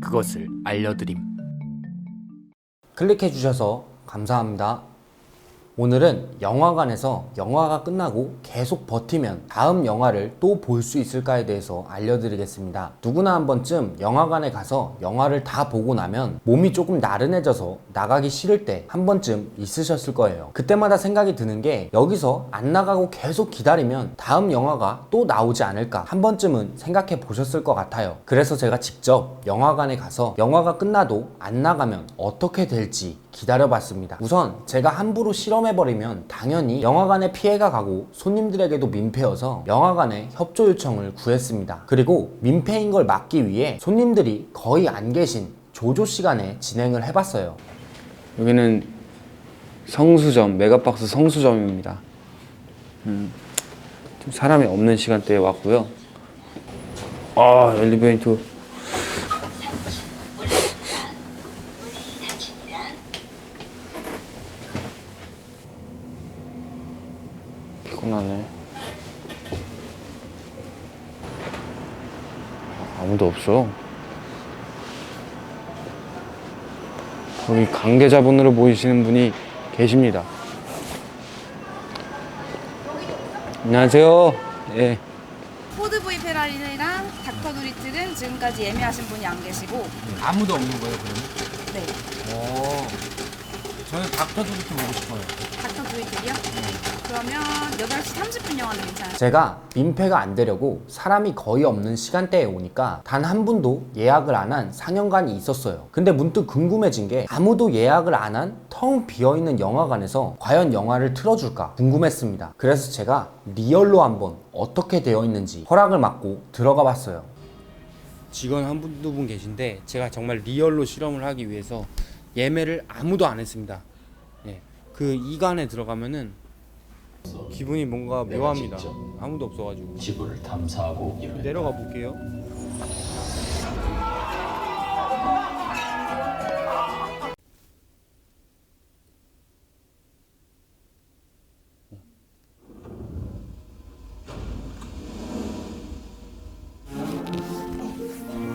그것을 알려드림. 클릭해 주셔서 감사합니다. 오늘은 영화관에서 영화가 끝나고 계속 버티면 다음 영화를 또 볼 수 있을까에 대해서 알려드리겠습니다. 누구나 한 번쯤 영화관에 가서 영화를 다 보고 나면 몸이 조금 나른해져서 나가기 싫을 때 한 번쯤 있으셨을 거예요. 그때마다 생각이 드는 게 여기서 안 나가고 계속 기다리면 다음 영화가 또 나오지 않을까 한 번쯤은 생각해 보셨을 것 같아요. 그래서 제가 직접 영화관에 가서 영화가 끝나도 안 나가면 어떻게 될지 기다려봤습니다. 우선 제가 함부로 실험해버리면 당연히 영화관에 피해가 가고 손님들에게도 민폐여서 영화관에 협조 요청을 구했습니다. 그리고 민폐인 걸 막기 위해 손님들이 거의 안 계신 조조 시간에 진행을 해봤어요. 여기는 성수점, 메가박스 성수점입니다. 음, 좀 사람이 없는 시간대에 왔고요. 아, 엘리베이터. 피곤하네. 아무도 없어. 거기 관계자분으로 보이시는 분이 계십니다. 안녕하세요. 예. 포드보이 페라리랑 닥터 누리틀은 지금까지 예매하신 분이 안 계시고 아무도 없는 거예요, 그러면? 네 오, 저는 닥터 두리트 보고 싶어요. 닥터 누리틀이요? 그러면 8시 30분 영화는 괜찮아요 제가 민폐가 안 되려고 사람이 거의 없는 시간대에 오니까 단 한 분도 예약을 안 한 상영관이 있었어요. 근데 문득 궁금해진 게 아무도 예약을 안 한 텅 비어있는 영화관에서 과연 영화를 틀어줄까 궁금했습니다. 그래서 제가 리얼로 한번 어떻게 되어 있는지 허락을 받고 들어가 봤어요. 직원 한 분 두 분 계신데 제가 정말 리얼로 실험을 하기 위해서 예매를 아무도 안 했습니다. 예. 그 이간에 들어가면은 기분이 뭔가 묘합니다. 아무도 없어가지고 지구를 탐사하고 내려가 볼게요.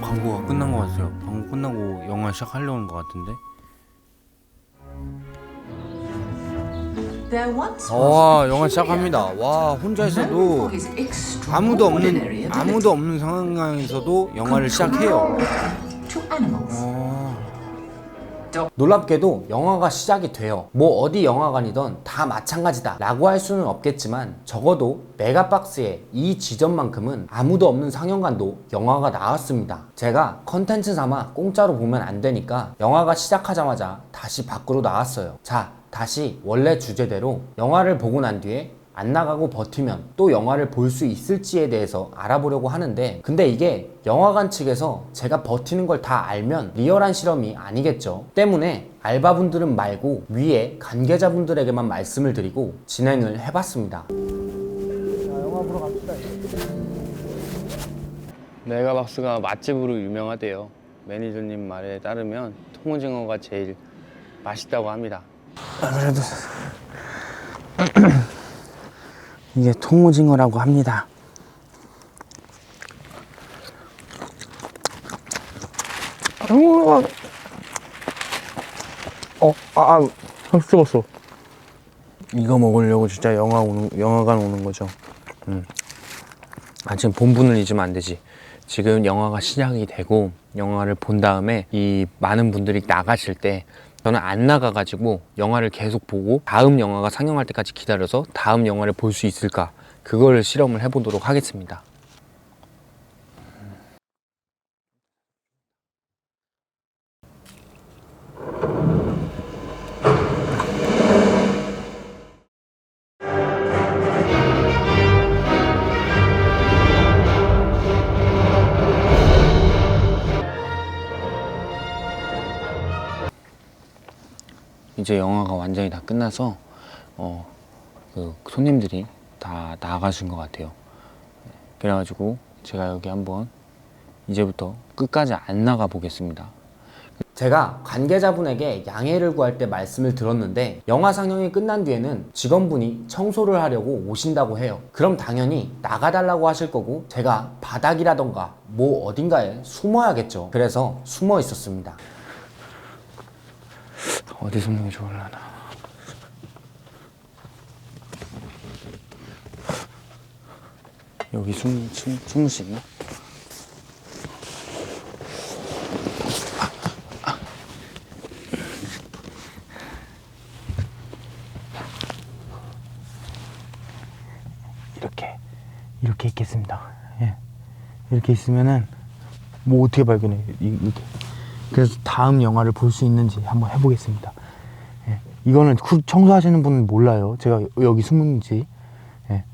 광고가 끝난 것 같아요. 광고 끝나고 영화 시작하려는 것 같은데. 와 영화 시작합니다. 와 혼자 있어도 아무도 없는 아무도 없는 상황에서도 영화를 시작해요. 어, 놀랍게도 영화가 시작이 돼요. 뭐 어디 영화관이든 다 마찬가지다 라고 할 수는 없겠지만 적어도 메가박스의 이 지점만큼은 아무도 없는 상영관도 영화가 나왔습니다. 제가 컨텐츠 삼아 공짜로 보면 안 되니까 영화가 시작하자마자 다시 밖으로 나왔어요. 자, 다시 원래 주제대로 영화를 보고 난 뒤에 안 나가고 버티면 또 영화를 볼 수 있을지에 대해서 알아보려고 하는데 근데 이게 영화관 측에서 제가 버티는 걸 다 알면 리얼한 실험이 아니겠죠 때문에 알바분들은 말고 위에 관계자분들에게만 말씀을 드리고 진행을 해봤습니다 메가박스가 맛집으로 유명하대요. 매니저님 말에 따르면 통오징어가 제일 맛있다고 합니다. 그래도 이게 통오징어라고 합니다. 어, 아, 아, 살 찍었어. 이거 먹으려고 진짜 영화 오는, 영화관 오는 거죠. 음. 아, 지금 본분을 잊으면 안 되지. 지금 영화가 시작이 되고 영화를 본 다음에 이 많은 분들이 나가실 때 저는 안 나가가지고 영화를 계속 보고 다음 영화가 상영할 때까지 기다려서 다음 영화를 볼 수 있을까 그걸 실험을 해보도록 하겠습니다. 이제 영화가 완전히 다 끝나서 어, 그 손님들이 다 나가신 것 같아요. 그래가지고 제가 여기 한번 이제부터 끝까지 안 나가 보겠습니다. 제가 관계자분에게 양해를 구할 때 말씀을 들었는데 영화 상영이 끝난 뒤에는 직원분이 청소를 하려고 오신다고 해요. 그럼 당연히 나가달라고 하실 거고 제가 바닥이라던가 뭐 어딘가에 숨어야겠죠. 그래서 숨어 있었습니다. 어디 숨는 게 좋을라나. 여기 숨, 숨, 숨을 수 있나? 이렇게 이렇게 있겠습니다. 예. 이렇게 있으면은 뭐 어떻게 발견해? 이- 이렇게. 그래서 다음 영화를 볼 수 있는지 한번 해보겠습니다. 예. 이거는 쿨- 청소하시는 분은 몰라요. 제가 여기 숨은지. 예.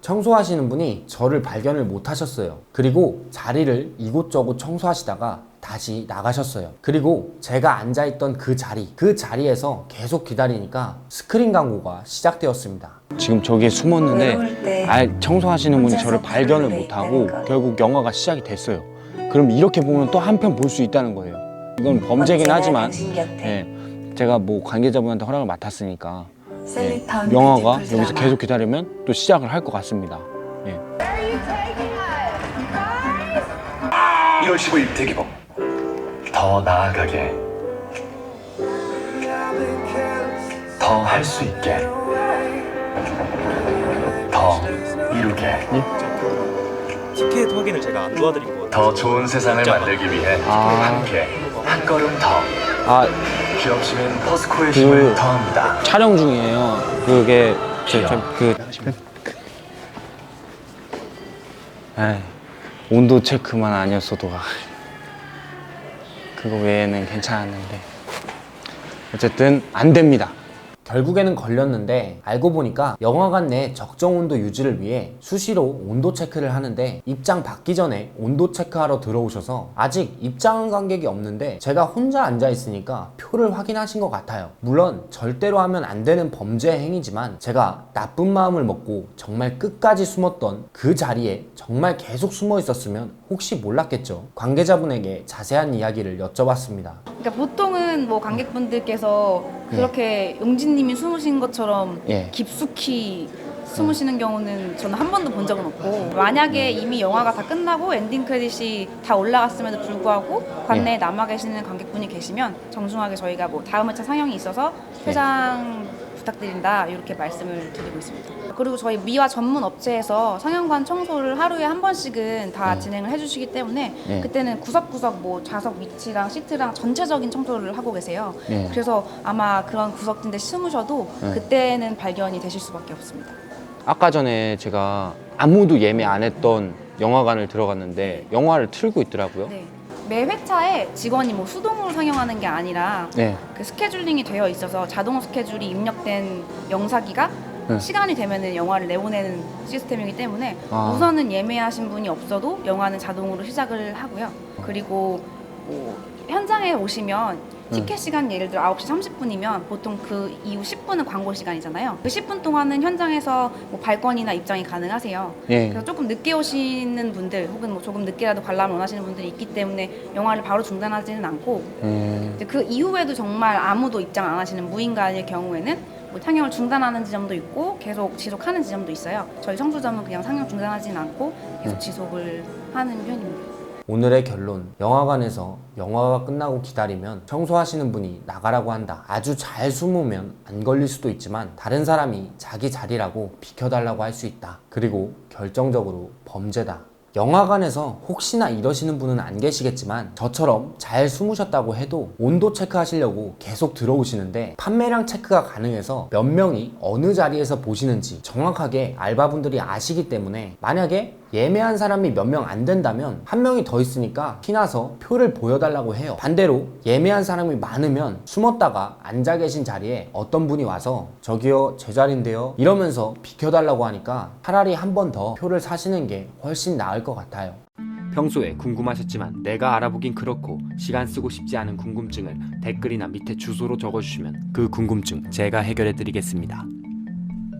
청소하시는 분이 저를 발견을 못 하셨어요. 그리고 자리를 이곳저곳 청소하시다가 다시 나가셨어요. 그리고 제가 앉아있던 그 자리, 그 자리에서 계속 기다리니까 스크린 광고가 시작되었습니다. 지금 저기에 숨었는데 외로울 때알 청소하시는 분이 혼자서 저를 발견을 못하고 있다는 거. 결국 영화가 시작이 됐어요. 그럼 이렇게 보면 또 한 편 볼 수 있다는 거예요. 이건 범죄긴 언제나 하지만 당신 곁에 예, 제가 뭐 관계자분한테 허락을 맡았으니까 예, 영화가 여기서. 계속 기다리면 또 시작을 할 것 같습니다. 예. 1월 15일 대기복 더 나아가게 더 할 수 있게 더 이루게 티켓 확인을 제가 안 도와드리고 더 좋은 세상을 만들기 위해 아. 함께 한 걸음 더 아 기업 시민 포스코의 그- 힘을 더합니다 촬영 중이에요. 그게 제그 에이, 온도 체크만 아니었어도 아, 그거 외에는 괜찮았는데 어쨌든 안 됩니다. 결국에는 걸렸는데 알고 보니까 영화관 내 적정 온도 유지를 위해 수시로 온도 체크를 하는데 입장 받기 전에 온도 체크하러 들어오셔서 아직 입장 관객이 없는데 제가 혼자 앉아 있으니까 표를 확인하신 것 같아요. 물론 절대로 하면 안 되는 범죄 행위지만 제가 나쁜 마음을 먹고 정말 끝까지 숨었던 그 자리에 정말 계속 숨어 있었으면 혹시 몰랐겠죠. 관계자분에게 자세한 이야기를 여쭤봤습니다. 그러니까 보통은 뭐 관객분들께서 그렇게 용진님이 숨으신 것처럼 예. 깊숙이 숨으시는 경우는 저는 한 번도 본 적은 없고 만약에 이미 영화가 다 끝나고 엔딩 크레딧이 다 올라갔음에도 불구하고 관내에 남아 계시는 관객분이 계시면 정중하게 저희가 뭐 다음 회차 상영이 있어서 퇴장 부탁드린다 이렇게 말씀을 드리고 있습니다. 그리고 저희 미화 전문 업체에서 상영관 청소를 하루에 한 번씩은 다 진행을 해주시기 때문에 네. 그때는 구석구석 뭐 좌석 위치랑 시트랑 전체적인 청소를 하고 계세요. 네. 그래서 아마 그런 구석진데 숨으셔도 네. 그때는 발견이 되실 수밖에 없습니다. 아까 전에 제가 아무도 예매 안 했던 영화관을 들어갔는데 영화를 틀고 있더라고요. 네. 매 회차에 직원이 뭐 수동으로 상영하는 게 아니라 네. 그 스케줄링이 되어 있어서 자동 스케줄이 입력된 영사기가 네. 시간이 되면은 영화를 내보내는 시스템이기 때문에 아. 우선은 예매하신 분이 없어도 영화는 자동으로 시작을 하고요. 그리고 뭐 현장에 오시면 티켓 시간 예를 들어 9시 30분이면 보통 그 이후 10분은 광고 시간이잖아요. 그 10분 동안은 현장에서 뭐 발권이나 입장이 가능하세요. 예. 그래서 조금 늦게 오시는 분들 혹은 뭐 조금 늦게라도 관람을 원하시는 분들이 있기 때문에 영화를 바로 중단하지는 않고 음, 이제 그 이후에도 정말 아무도 입장 안 하시는 무인가일 경우에는 뭐 상영을 중단하는 지점도 있고 계속 지속하는 지점도 있어요. 저희 청소점은 그냥 상영 중단하지는 않고 계속 지속을 하는 편입니다. 오늘의 결론. 영화관에서 영화가 끝나고 기다리면 청소하시는 분이 나가라고 한다. 아주 잘 숨으면 안 걸릴 수도 있지만 다른 사람이 자기 자리라고 비켜달라고 할 수 있다. 그리고 결정적으로 범죄다. 영화관에서 혹시나 이러시는 분은 안 계시겠지만 저처럼 잘 숨으셨다고 해도 온도 체크하시려고 계속 들어오시는데 판매량 체크가 가능해서 몇 명이 어느 자리에서 보시는지 정확하게 알바분들이 아시기 때문에 만약에 예매한 사람이 몇 명 안 된다면 한 명이 더 있으니까 티나서 표를 보여달라고 해요. 반대로 예매한 사람이 많으면 숨었다가 앉아 계신 자리에 어떤 분이 와서 저기요 제 자리인데요 이러면서 비켜달라고 하니까 차라리 한 번 더 표를 사시는 게 훨씬 나을 것 같아요. 평소에 궁금하셨지만 내가 알아보긴 그렇고 시간 쓰고 싶지 않은 궁금증을 댓글이나 밑에 주소로 적어주시면 그 궁금증 제가 해결해 드리겠습니다.